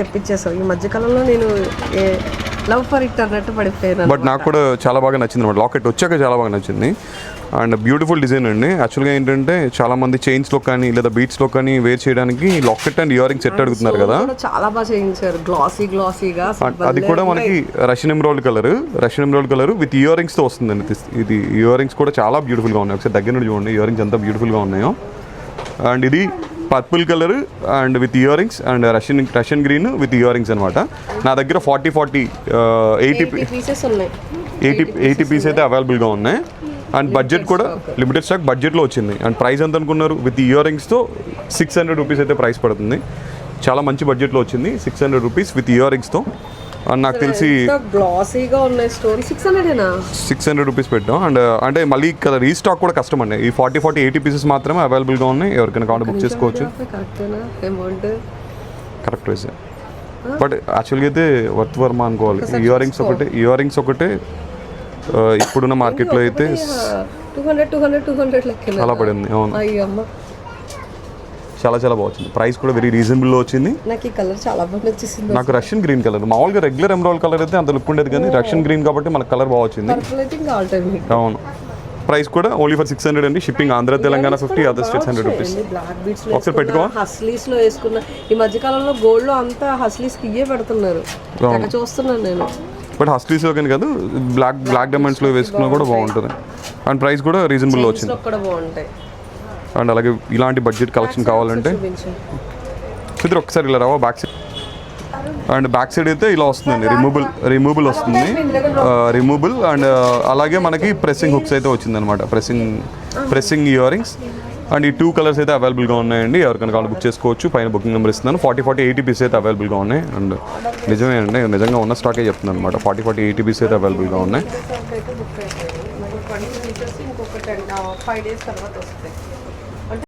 తెప్పించేసావు ఈ మధ్యకాలంలో నేను లవ్ ఫర్ ఇట్ అన్నట్టు పడిపోయాను బట్ నాకు కూడా చాలా బాగా నచ్చింది అనమాట. లాకెట్ వచ్చాక చాలా బాగా నచ్చింది. అండ్ బ్యూటిఫుల్ డిజైన్ అండి. యాక్చువల్గా ఏంటంటే చాలా మంది చైన్స్లో కానీ లేదా బీట్స్లో కానీ వేర్ చేయడానికి locket and earring set అడుగుతున్నారు కదా. చాలా బాగా చేయించారు. గ్లాసీ గ్లాసీగా అది కూడా మనకి Russian emerald colour Russian emerald colour with year రింగ్స్తో వస్తుందండి. ఇది ఇయర్ రింగ్స్ కూడా చాలా బ్యూటిఫుల్గా ఉన్నాయి. ఒకసారి దగ్గర నుండి చూడండి ఇయర్ రింగ్స్ ఎంత బ్యూటిఫుల్గా ఉన్నాయో. అండ్ ఇది purple colour and with earrings and Russian Russian green with earrings అనమాట నా దగ్గర ఫార్టీ ఫార్టీ ఎయిటీ పీసెస్ ఉన్నాయి. ఎయిటీ ఎయిటీ పీస్ అయితే అవైలబుల్గా ఉన్నాయి. అండ్ బడ్జెట్ కూడా లిమిటెడ్ స్టాక్ బడ్జెట్లో వచ్చింది. అండ్ ప్రైస్ ఎంత అనుకున్నారు? విత్ ఇయర్ రింగ్స్తో సిక్స్ హండ్రెడ్ రూపీస్ అయితే ప్రైస్ పడుతుంది. చాలా మంచి బడ్జెట్లో వచ్చింది. సిక్స్ హండ్రెడ్ రూపీస్ విత్ ఇయర్ రింగ్స్తో అండ్ నాకు తెలిసి గ్లాసీగా ఉన్నాయి స్టోరీ సిక్స్ హండ్రెడేనా సిక్స్ హండ్రెడ్ రూపీస్ పెట్టాం. అండ్ అంటే మళ్ళీ కదా రీస్టాక్ కూడా కష్టం అండి. ఈ ఫార్టీ ఫార్టీ ఎయిటీ పీసెస్ మాత్రమే అవైలబుల్గా ఉన్నాయి. ఎవరికైనా కావాలి బుక్ చేసుకోవచ్చు. కరెక్ట్ ప్రైస్ బట్ యాక్చువల్గా అయితే వర్త్ వర్మ అనుకోవాలి. ఇయర్ రింగ్స్ ఒకటే ఇయర్ రింగ్స్ ఒకటే ఇప్పుడున్న మార్కెట్లో అయితే two hundred two hundred two hundred లెక్క చాలా పడింది అవును. అయ్యమ్మ. చాలా చాలా బాగా వచ్చింది. ప్రైస్ కూడా వెరీ రీజనబుల్లో వచ్చింది. నాకు ఈ కలర్ చాలా బాగా నచ్చేసింది నాకు రష్యన్ గ్రీన్ కలర్ మామూలుగా రెగ్యులర్ ఎమరాల్ కలర్ అయితే అంత లుక్ ఉండేది కానీ రష్యన్ గ్రీన్ కాబట్టి మనకు కలర్ బాగా వచ్చింది. అవును. ప్రైస్ కూడా ఓన్లీ ఫర్ సిక్స్ హండ్రెడ్ అండి. Shipping Andhra Telangana fifty other states hundred rupees black beads ఒకసారి పెట్టుకో. హస్లీస్లో వేసుకున్న. ఈ మధ్య కాలంలో గోల్డ్లో అంతా హస్లీస్ ఇయ్యే పెడుతున్నారు. చూస్తున్నాను నేను. బట్ హస్ట్రీస్లో కానీ కాదు బ్లాక్ బ్లాక్ డైమండ్స్లో వేసుకున్నా కూడా బాగుంటుంది. అండ్ ప్రైస్ కూడా రీజనబుల్లో వచ్చింది. లో కూడా బాగుంటాయి. అండ్ అలాగే ఇలాంటి బడ్జెట్ కలెక్షన్ కావాలంటే సుధీర్ ఒకసారి ఇలా రావా back side and back side అయితే ఇలా వస్తుందండి రిమూబుల్ రిమూబుల్ వస్తుంది. రిమూబుల్ అండ్ అలాగే మనకి ప్రెస్సింగ్ హుక్స్ అయితే వచ్చింది అనమాట pressing pressing earrings and ఈ టూ కలర్స్ అయితే అవైలబుల్గా ఉన్నాయండి. ఎవరికైనా కావాలి బుక్ చేసుకోవచ్చు. పైన బుకింగ్ నెంబర్ ఇస్తున్నాను. ఫార్టీ ఫార్టీ ఎయిటీ పీస్ అయితే అవైలబుల్గా ఉన్నాయి. అండ్ నిజమే అండి నిజంగా ఉన్న స్టాకే చెప్తున్నాను అనమాట ఫార్టీ ఫార్టీ ఎయిటీ పీస్ అయితే అవైలబుల్గా ఉన్నాయి.